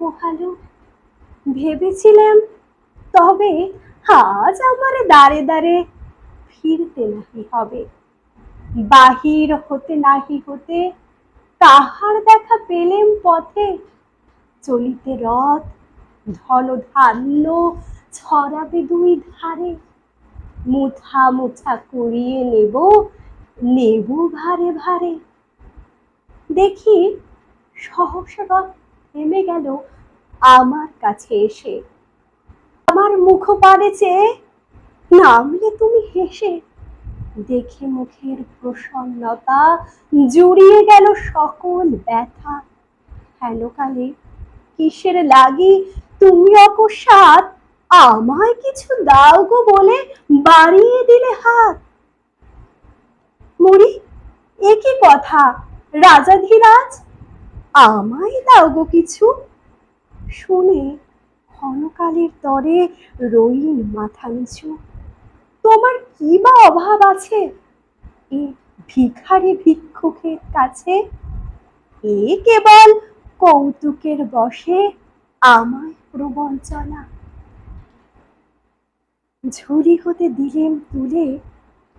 পোহালো ভেবেছিলাম তবে আজ আমার দাঁড়ে দাঁড়ে ফিরতে নাহি হবে। বাহির হতে নাহি হতে তাহার দেখা পেলেম পথে। চলিতে রথ ধন ধান্য ছড়াবে দুই ধারে। মুথা মুথা করিয়ে নেব নেব ভারে ভারে। দেখি সহসা রথ থেমে গেল আমার কাছে এসে। আমার মুখ পাড়ে চেয়ে নামলে তুমি হেসে দেখে মুখের প্রসন্নতা জুড়িয়ে গেল সকল ব্যথা। হেনকালে কিসের লাগি? তুমি অকস্মাৎ আমায় কিছু দাও গো বলে বাড়িয়ে দিলে হাত। মুড়ি একই কথা? রাজাধিরাজ? আমায় দাও গো কিছু? শুনে ক্ষণকালের তরে রইন মাথা নিচু। তোমার কি বা অভাব আছে? এ ভিখারি ভিক্ষুকের কাছে? এ কেবল কৌতুকের বসে আমায় প্রবঞ্চনা। ঝুড়ি হতে দিলেম তুলে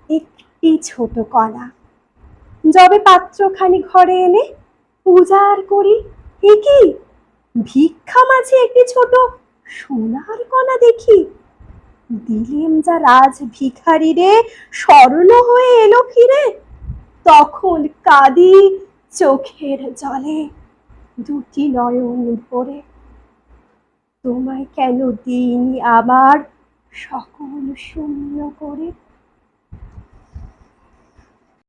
একটি ছোট কলা। যবে পাত্রখানি ঘরে এনে পূজার করি? এ কি? ভিক্ষা মাঝে একটি ছোট সোনার কণা দেখি। দিলেম যা রাজ ভিখারি রে স্মরণ হয়ে এলো ফিরে। তখন কাঁদি চোখের জলে, দুটি নয়ন ভরে। তোমায় কেন দিইনি আবার সকল শূন্য করে?